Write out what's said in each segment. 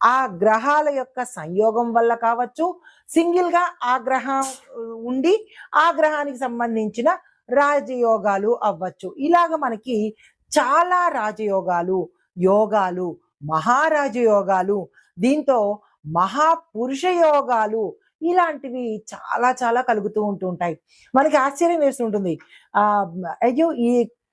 ఆ గ్రహాల యొక్క సంయోగం వల్ల కావచ్చు సింగిల్గా ఆ గ్రహం ఉండి ఆ గ్రహానికి సంబంధించిన రాజయోగాలు అవ్వచ్చు. ఇలాగ మనకి చాలా రాజయోగాలు యోగాలు మహారాజయోగాలు దీంతో మహాపురుష యోగాలు ఇలాంటివి చాలా చాలా కలుగుతూ ఉంటూ ఉంటాయి. మనకి ఆశ్చర్యం వేస్తుంటుంది. ఆ అయ్యో ఈ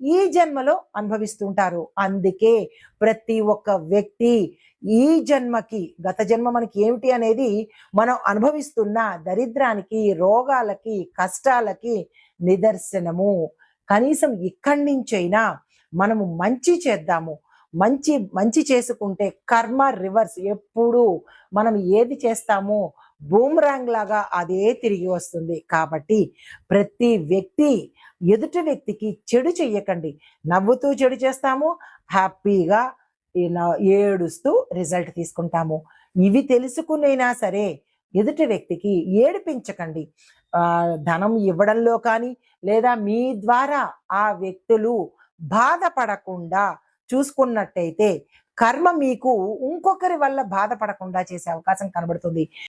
ఈ జన్మలో అనుభవిస్తుంటారు. అందుకే ప్రతి ఒక్క వ్యక్తి ఈ జన్మకి గత జన్మ మనకి ఏమిటి అనేది మనం అనుభవిస్తున్న దరిద్రానికి రోగాలకి కష్టాలకి నిదర్శనము. కనీసం ఇక్కడి నుంచైనా మనము మంచి చేద్దాము. మంచి మంచి చేసుకుంటే కర్మ రివర్స్. ఎప్పుడు మనం ఏది చేస్తామో బూమ్రాంగ్ లాగా అదే తిరిగి వస్తుంది. కాబట్టి ప్రతి వ్యక్తి ఎదుటి వ్యక్తికి చెడు చెయ్యకండి. నవ్వుతూ చెడు చేస్తాము హ్యాపీగా ఏడుస్తూ రిజల్ట్ తీసుకుంటాము. ఇవి తెలుసుకునైనా సరే ఎదుటి వ్యక్తికి ఏడిపించకండి. ఆ ధనం ఇవ్వడంలో కానీ లేదా మీ ద్వారా ఆ వ్యక్తులు బాధపడకుండా చూసుకున్నట్టయితే కర్మ మీకు ఇంకొకరి వల్ల బాధపడకుండా చేసే అవకాశం కనబడుతుంది.